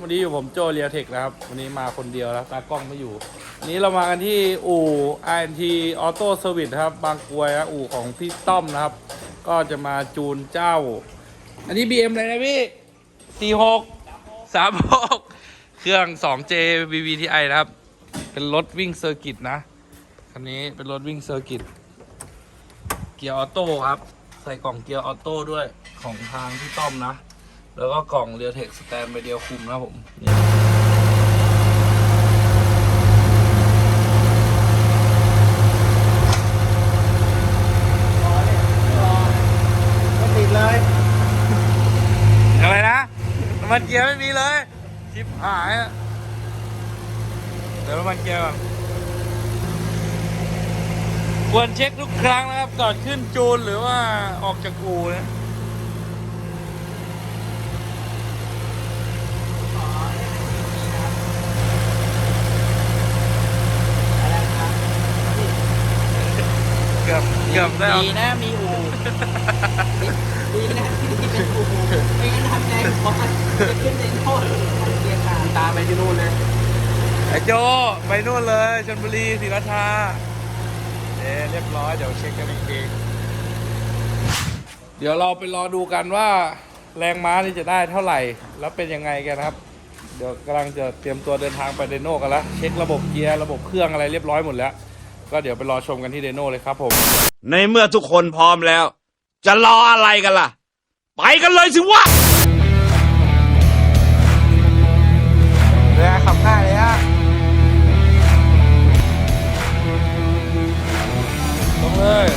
วันนี้อยู่ผมโจเรียเทคนะครับ วันนี้มาคนเดียวแล้วตากล้องไม่อยู่ นี้เรามากันที่อู่ INT Auto Service ครับ บางกรวยนะอู่ของพี่ต้อมนะครับ ก็จะมาจูนเจ้า อันนี้ BM อะไรนะพี่ 46 36 เครื่อง 2J VVTi นะครับ เป็นรถวิ่งเซอร์กิตนะคันนี้เป็นรถวิ่งเซอร์กิตเกียร์ออโต้ครับ ใส่กล่องเกียร์ออโต้ด้วยของทางพี่ต้อมนะ แล้วก็กล่องเรียเทคสแตนไปเดียวคุมนะผมนี่ก็ติดเลย อะไรนะน้ำมันเกียร์ไม่มีเลย ชิปหายอะเดี๋ยวน้ำมันเกียร์ก่อนควรเช็คทุกครั้งนะครับก่อนขึ้นจูนหรือว่าออกจากอู่นะ เกือบเกือบได้เอาดีนะมีอูดีนะที่เป็นอูไม่งั้นทำไงพอจะขึ้นในโทษเกียร์ขาตามไปที่นู่นเลยไอ้โจไปนู่นเลยชลบุรีศรีราชาเอ๊เรียบร้อยเดี๋ยวเช็คกันอีกทีเดี๋ยวเราไปรอดูกันว่าแรงม้านี่จะได้เท่าไหร่ แล้วเป็นยังไงกันครับ เดี๋ยวกำลังจะเตรียมตัวเดินทางไปเดโน่กันแล้ว เช็คระบบเกียร์ระบบเครื่องอะไรเรียบร้อยหมดแล้ว ก็เดี๋ยวไปรอชมกันที่เดโน่เลยครับผม ในเมื่อทุกคนพร้อมแล้ว จะรออะไรกันล่ะ ไปกันเลยสิวะเรือขับง่ายเลยฮะลงเลย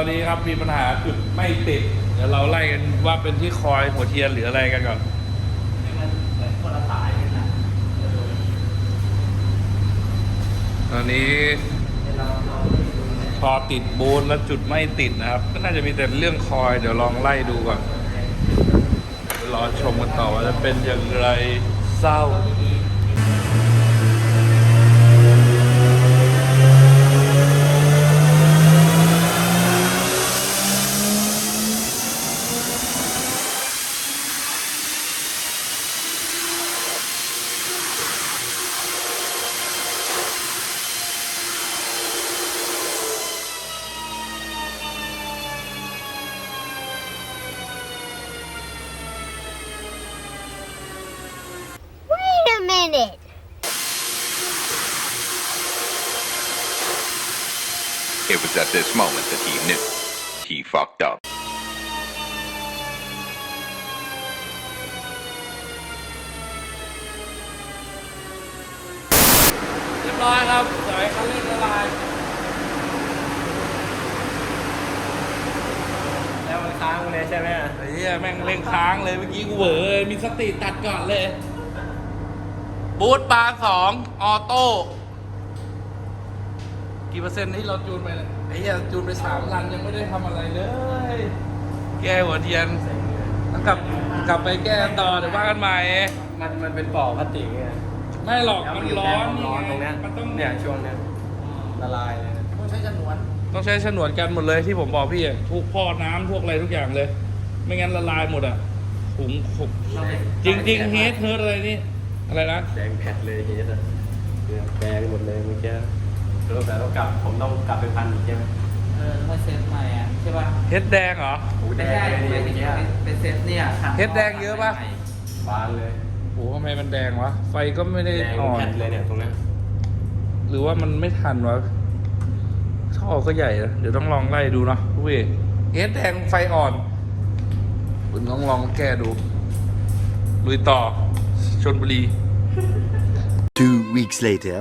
อนนี้ครับมีปัญหาจุดไม่ติด เดี๋ยวเราไล่กันว่าเป็นที่คอยหัวเทียนหรืออะไรกันก่อนคนละสายเลยนะตอนนี้พอติดบูนแล้วจุดไม่ติดนะครับ ก็น่าจะมีแต่เรื่องคอยเดี๋ยวลองไล่ดูก่อนเดี๋ยวรอชมกันต่อว่าจะเป็นอย่างไรเศร้า It was at this moment that he knew. He fucked up. เรียบร้อยครับสายคันเร่งละลาย แล้วมันค้างเลยใช่ไหมไอ้เหี้ยแม่งเร่งค้างเลยเมื่อกี้กูเหวอเลยมีสติตัดก่อนเลย บูทบาร์สองออโต้ กี่เปอร์เซ็นต์ที่เราจูนไปเนี่ยไอ้เหี้ยจูนไปสามรันยังไม่ได้ทำอะไรเลย แก้หัวเทียนต้องกลับกลับไปแก้ต่อเดี๋ยวว่ากันใหม่ มันมันเป็นปอกพลาสติกไงไม่หรอกมันร้อนร้อนตรงเนี้ยมันต้องเนี่ยช่วงเนี้ยละลายเลยต้องใช้จนวนต้องใช้ฉนวนกันหมดเลยที่ผมบอกพี่อะทุกพ่อน้ำพวกอะไรทุกอย่างเลย ไม่งั้นละลายหมดอะถุงขุกจริงจริงเฮดเฮิร์อะไรนี่อะไรนะแดงแผดเลยเฮียอะเนี่ยแดงหมดเลยเมื่อกี้ แล้วแต่ต้องกลับ ผมต้องกลับไปพันอีกใช่ไหมเออเมื่อเซตใหม่อะใช่ป่ะเฮดแดงเหรอโอ้แดไม่งใช่เลยไม่เมื่อกี้ใช่เป็นเซตเนี่ยขัเฮ็ดแดงเยอะปะบานเลยโอ้ทำไมมันแดงวะ ไฟก็ไม่ได้แดงอ่อน แผดเลยเนี่ยตรงเนี้ยหรือว่ามันไม่ทันวะท่อก็ใหญ่นะเดี๋ยวต้องลองไล่ดูเนาะพี่เฮดแดงไฟอ่อนคุณต้องลองแก้ดู ลุยต่อชนบุรี Two weeks later.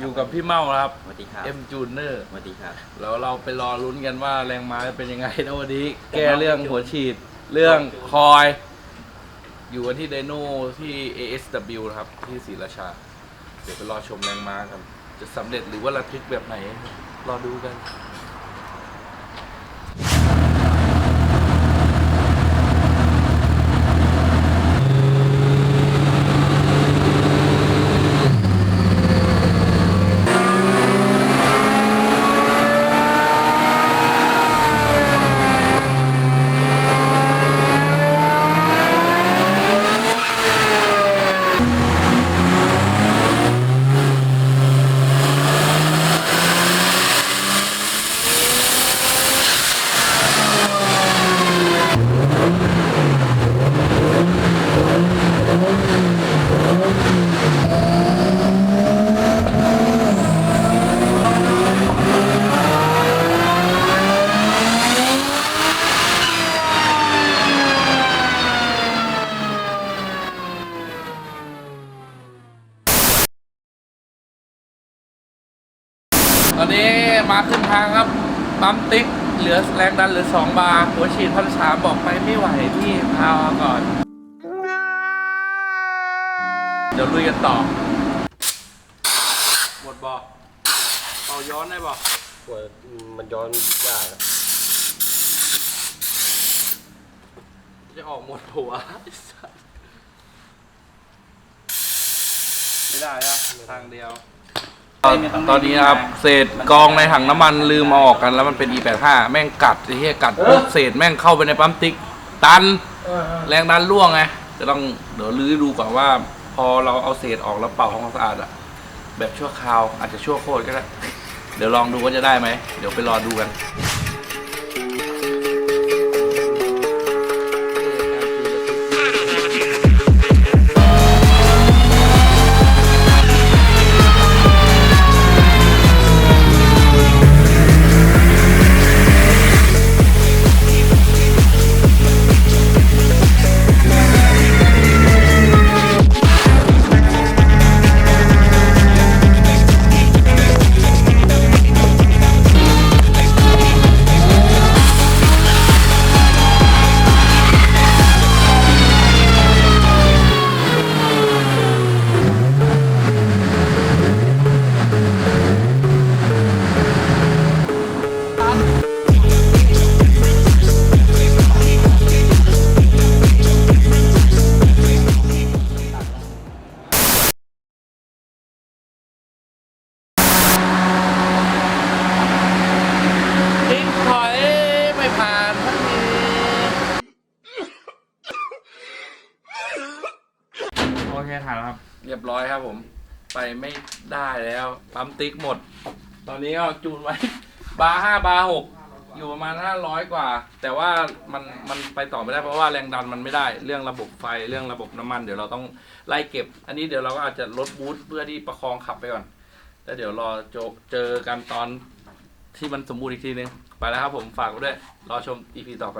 อยู่กับพี่เมาครับสวัสดีครับเอ็มจูเนอร์สวัสดีครับแล้วเราไปรอลุ้นกันว่าแรงม้าจะเป็นยังไงนะวันนี้ แก้เรื่องหัวฉีดเรื่องคอย อยู่กันที่ไดโน่ที่ ASW นะครับ ที่ศรีราชา เดี๋ยวไปรอชมแรงม้ากันจะสำเร็จหรือว่าระทึกแบบไหน รอดูกัน ตอนนี้มาขึ้นทางครับ ปั๊มติ๊กเหลือแรงดันเหลือสองบาร์หัวฉีดพันสามบอกไปไม่ไหวพี่พาเอาก่อน เดี๋ยวลุยกันต่อหมดบอกต่อย้อนได้บอกมันย้อนยากอะจะออกหมดหัวไม่ได้อะทางเดียว ตอนนี้นะครับเศษกองในถังน้ำมันลืมเอาออกกันแล้วมันเป็น E85 แม่งกัดไอ้เหี้ยกัดปุ๊บเศษแม่งเข้าไปในปั๊มติ๊กตัน แรงดันร่วงไงจะต้องเดี๋ยวลื้อดูก่อนว่า พอเราเอาเศษออกแล้วเป่าห้องสะอาดอะแบบชั่วคราวอาจจะชั่วโคตรก็ได้ เดี๋ยวลองดูว่าจะได้ไหมเดี๋ยวไปรอดูกัน เรียบร้อยครับผม ไปไม่ได้แล้วปั๊มติ๊กหมด ตอนนี้ก็จูนไว้ บาร์ห้าบาร์หกอยู่ประมาณห้าร้อยกว่า แต่ว่ามันมันไปต่อไม่ได้เพราะว่าแรงดันมันไม่ได้ เรื่องระบบไฟเรื่องระบบน้ำมันเดี๋ยวเราต้องไล่เก็บ อันนี้เดี๋ยวเราก็อาจจะลดบูทเพื่อที่ประคองขับไปก่อนแล้วเดี๋ยวรอโจเจอกันตอนที่มันสมบูรณ์อีกทีนึง ไปแล้วครับผมฝากไว้ด้วย รอชม EP ต่อไป